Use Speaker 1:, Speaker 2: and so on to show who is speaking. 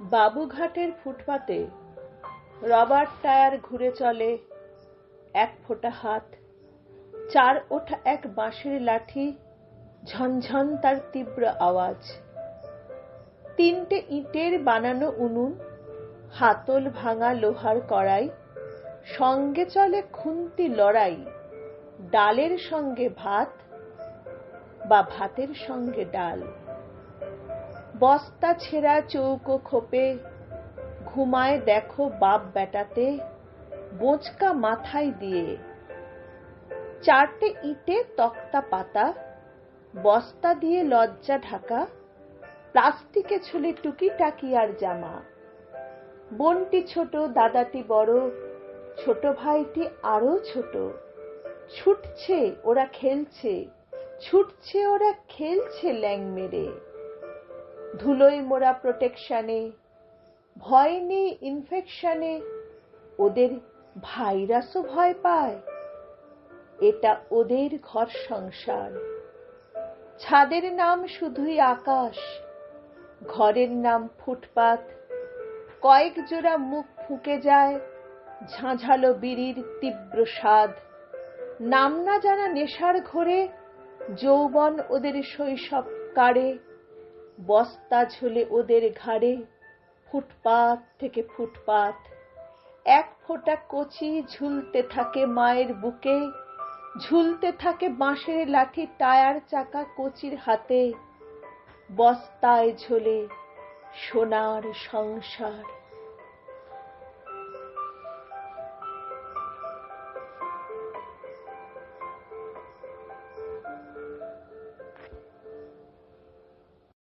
Speaker 1: বাবুঘাটের ফুটপাতে rubber tyre ঘুরে চলে এক ফোঁটা হাত, চার ওঠা এক বাঁশের লাঠি, ঝনঝন তার তীব্র আওয়াজ। তিনটে ইটের বানানো উনুন, হাতল ভাঙা লোহার কড়াই, সঙ্গে চলে খুন্তি লড়াই, ডালের সঙ্গে ভাত বা ভাতের সঙ্গে ডাল। বস্তা ছেঁড়া চৌকো খোপে ঘুমায় দেখো বাপ বেটাতে বোঁচকা মাথায় দিয়ে। চারটে ইটে তক্তা পাতা, বস্তা দিয়ে লজ্জা ঢাকা, প্লাস্টিকে ছুলে টুকিটাকি আর জামা। বোনটি ছোট, দাদাটি বড়, ছোট ভাইটি আরও ছোট। ছুটছে, ওরা খেলছে, ছুটছে, ওরা খেলছে ল্যাং মেরে। ধুলোয় মোড়া প্রোটেকশনে ভয় নেই ইনফেকশনে ওদের ভাইরাসও ভয় পায়। এটা ওদের ঘর সংসার। ছাদের নাম শুধুই আকাশ, ঘরের নাম ফুটপাত। কয়েক জোড়া মুখ ফুঁকে যায়, ঝাঁঝালো বিড়ির তীব্র স্বাদ। নাম না জানা নেশার ঘোরে, যৌবন ওদের শৈশব কাড়ে। বস্তা ঝুলে ওদের ঘাড়ে, ফুটপাত থেকে ফুটপাত। এক ফোঁটা কচি ঝুলতে থাকে মায়ের বুকে, ঝুলতে থাকে বাঁশের লাঠি টায়ার চাকা কচির হাতে। বস্তায় ঝোলে সোনার সংসার।